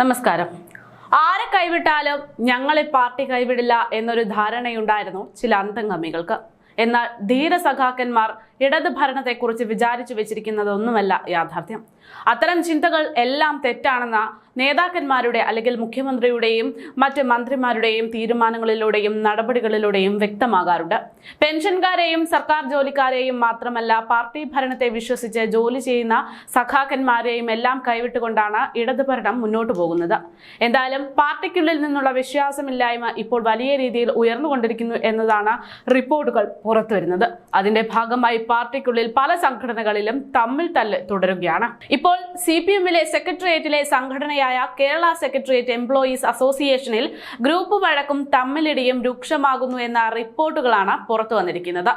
നമസ്കാരം. ആരെ കൈവിട്ടാലും ഞങ്ങളെ പാർട്ടി കൈവിടില്ല എന്നൊരു ധാരണയുണ്ടായിരുന്നു ചില അന്തംഗമികൾക്ക്. എന്നാൽ ധീരസഖാക്കന്മാർ ഇടത് ഭരണത്തെക്കുറിച്ച് വിചാരിച്ചു വെച്ചിരിക്കുന്നതൊന്നുമല്ല യാഥാർത്ഥ്യം. അത്തരം ചിന്തകൾ എല്ലാം തെറ്റാണെന്ന നേതാക്കന്മാരുടെ അല്ലെങ്കിൽ മുഖ്യമന്ത്രിയുടെയും മറ്റ് മന്ത്രിമാരുടെയും തീരുമാനങ്ങളിലൂടെയും നടപടികളിലൂടെയും വ്യക്തമാകാറുണ്ട്. പെൻഷൻകാരെയും സർക്കാർ ജോലിക്കാരെയും മാത്രമല്ല പാർട്ടി ഭരണത്തെ വിശ്വസിച്ച് ജോലി ചെയ്യുന്ന സഖാക്കന്മാരെയും എല്ലാം കൈവിട്ടുകൊണ്ടാണ് ഇടത് ഭരണം മുന്നോട്ട് പോകുന്നത്. എന്തായാലും പാർട്ടിക്കുള്ളിൽ നിന്നുള്ള വിശ്വാസമില്ലായ്മ ഇപ്പോൾ വലിയ രീതിയിൽ ഉയർന്നുകൊണ്ടിരിക്കുന്നു എന്നതാണ് റിപ്പോർട്ടുകൾ പുറത്തുവരുന്നത്. അതിന്റെ ഭാഗമായി പാർട്ടിക്കുള്ളിൽ പല സംഘടനകളിലും തമ്മിൽ തല്ല് തുടരുകയാണ്. ഇപ്പോൾ സി പി എമ്മിലെ സെക്രട്ടേറിയറ്റിലെ സംഘടനയായ കേരള സെക്രട്ടേറിയറ്റ് എംപ്ലോയീസ് അസോസിയേഷനിൽ ഗ്രൂപ്പ് വഴക്കും തമ്മിലിടിയും രൂക്ഷമാകുന്നു എന്ന റിപ്പോർട്ടുകളാണ് പുറത്തു വന്നിരിക്കുന്നത്.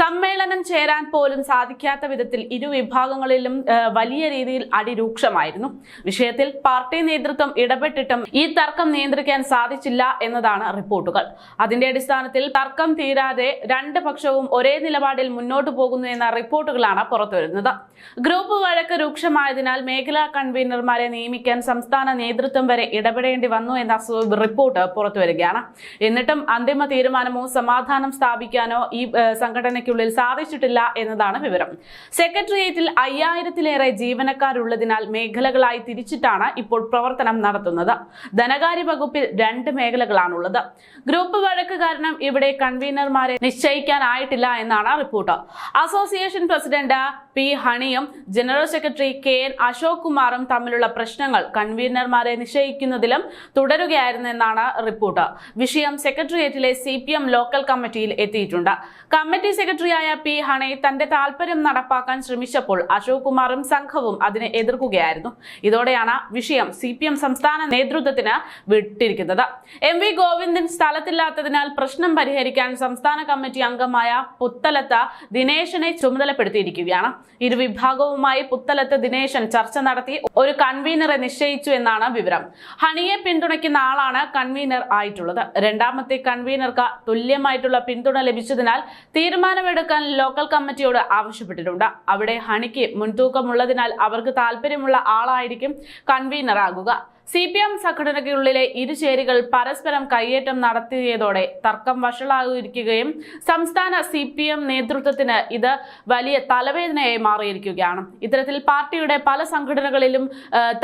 സമ്മേളനം ചേരാൻ പോലും സാധിക്കാത്ത വിധത്തിൽ ഇരു വിഭാഗങ്ങളിലും വലിയ രീതിയിൽ അടിരൂക്ഷമായിരുന്നു വിഷയത്തിൽ പാർട്ടി നേതൃത്വം ഇടപെട്ടിട്ടും ഈ തർക്കം നിയന്ത്രിക്കാൻ സാധിച്ചില്ല എന്നതാണ് റിപ്പോർട്ടുകൾ. അതിന്റെ അടിസ്ഥാനത്തിൽ തർക്കം തീരാതെ രണ്ട് പക്ഷവും ഒരേ നിലപാടിൽ മുന്നോട്ട് പോകുന്നു എന്ന റിപ്പോർട്ടുകളാണ് പുറത്തുവരുന്നത് ഗ്രൂപ്പ് വഴക്ക് രൂക്ഷമായതിനാൽ മേഖലാ കൺവീനർമാരെ നിയമിക്കാൻ സംസ്ഥാന നേതൃത്വം വരെ ഇടപെടേണ്ടി വന്നു എന്ന റിപ്പോർട്ട് പുറത്തു വരികയാണ്. എന്നിട്ടും അന്തിമ തീരുമാനമോ സമാധാനം സ്ഥാപിക്കാനോ ഈ സംഘടനയ്ക്കുള്ളിൽ സാധിച്ചിട്ടില്ല എന്നതാണ് വിവരം. സെക്രട്ടേറിയറ്റിൽ അയ്യായിരത്തിലേറെ ജീവനക്കാരുള്ളതിനാൽ മേഖലകളായി തിരിച്ചിട്ടാണ് ഇപ്പോൾ പ്രവർത്തനം നടത്തുന്നത്. ധനകാര്യ വകുപ്പിൽ രണ്ട് മേഖലകളാണുള്ളത്. ഗ്രൂപ്പ് വഴക്ക് കാരണം ഇവിടെ കൺവീനർമാരെ നിശ്ചയിക്കാനായിട്ടില്ല എന്നാണ് report. Association president P ഹണിയും general secretary K N Ashok കുമാറും തമ്മിലുള്ള പ്രശ്നങ്ങൾ കൺവീനർമാരെ നിശ്ചയിക്കുന്നതിലും തുടരുകയായിരുന്നു എന്നാണ് റിപ്പോർട്ട്. വിഷയം സെക്രട്ടേറിയറ്റിലെ സി ലോക്കൽ കമ്മിറ്റിയിൽ എത്തിയിട്ടുണ്ട്. കമ്മിറ്റി സെക്രട്ടറിയായ പി ഹണെ തന്റെ താൽപര്യം നടപ്പാക്കാൻ ശ്രമിച്ചപ്പോൾ അശോക് കുമാറും സംഘവും അതിനെ എതിർക്കുകയായിരുന്നു. ഇതോടെയാണ് വിഷയം സി സംസ്ഥാന നേതൃത്വത്തിന് വിട്ടിരിക്കുന്നത്. എം വി ഗോവിന്ദൻ സ്ഥലത്തില്ലാത്തതിനാൽ പ്രശ്നം പരിഹരിക്കാൻ സംസ്ഥാന കമ്മിറ്റി അംഗമായ പുത്തലത്ത് ദിനേശനെ ചുമതലപ്പെടുത്തിയിരിക്കുകയാണ്. ഇരുവിഭാഗവുമായി പുത്തലത്ത് ദിനേശൻ ചർച്ച നടത്തി ഒരു കൺവീനറെ നിശ്ചയിച്ചു എന്നാണ് വിവരം. ഹണിയെ പിന്തുണയ്ക്കുന്ന ആളാണ് കൺവീനർ ആയിട്ടുള്ളത്. രണ്ടാമത്തെ കൺവീനർക്ക് തുല്യമായിട്ടുള്ള പിന്തുണ ലഭിച്ചതിനാൽ തീരുമാനമെടുക്കാൻ ലോക്കൽ കമ്മിറ്റിയോട് ആവശ്യപ്പെട്ടിട്ടുണ്ട്. അവിടെ ഹണിക്ക് മുൻതൂക്കമുള്ളതിനാൽ അവർക്ക് താല്പര്യമുള്ള ആളായിരിക്കും കൺവീനർ ആകുക. സി പി എം സംഘടനയ്ക്കുള്ളിലെ ഇരുചേരികൾ പരസ്പരം കയ്യേറ്റം നടത്തിയതോടെ തർക്കം വഷളായിരിക്കുകയും സംസ്ഥാന സി പി എം നേതൃത്വത്തിന് ഇത് വലിയ തലവേദനയായി മാറിയിരിക്കുകയാണ്. ഇത്തരത്തിൽ പാർട്ടിയുടെ പല സംഘടനകളിലും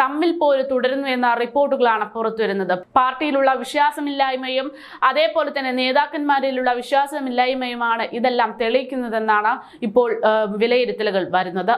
തമ്മിൽ പോര് തുടരുന്നു എന്ന റിപ്പോർട്ടുകളാണ് പുറത്തുവരുന്നത്. പാർട്ടിയിലുള്ള വിശ്വാസമില്ലായ്മയും അതേപോലെ തന്നെ നേതാക്കന്മാരിലുള്ള വിശ്വാസമില്ലായ്മയുമാണ് ഇതെല്ലാം തെളിയിക്കുന്നതെന്നാണ് ഇപ്പോൾ വിലയിരുത്തലുകൾ വരുന്നത്.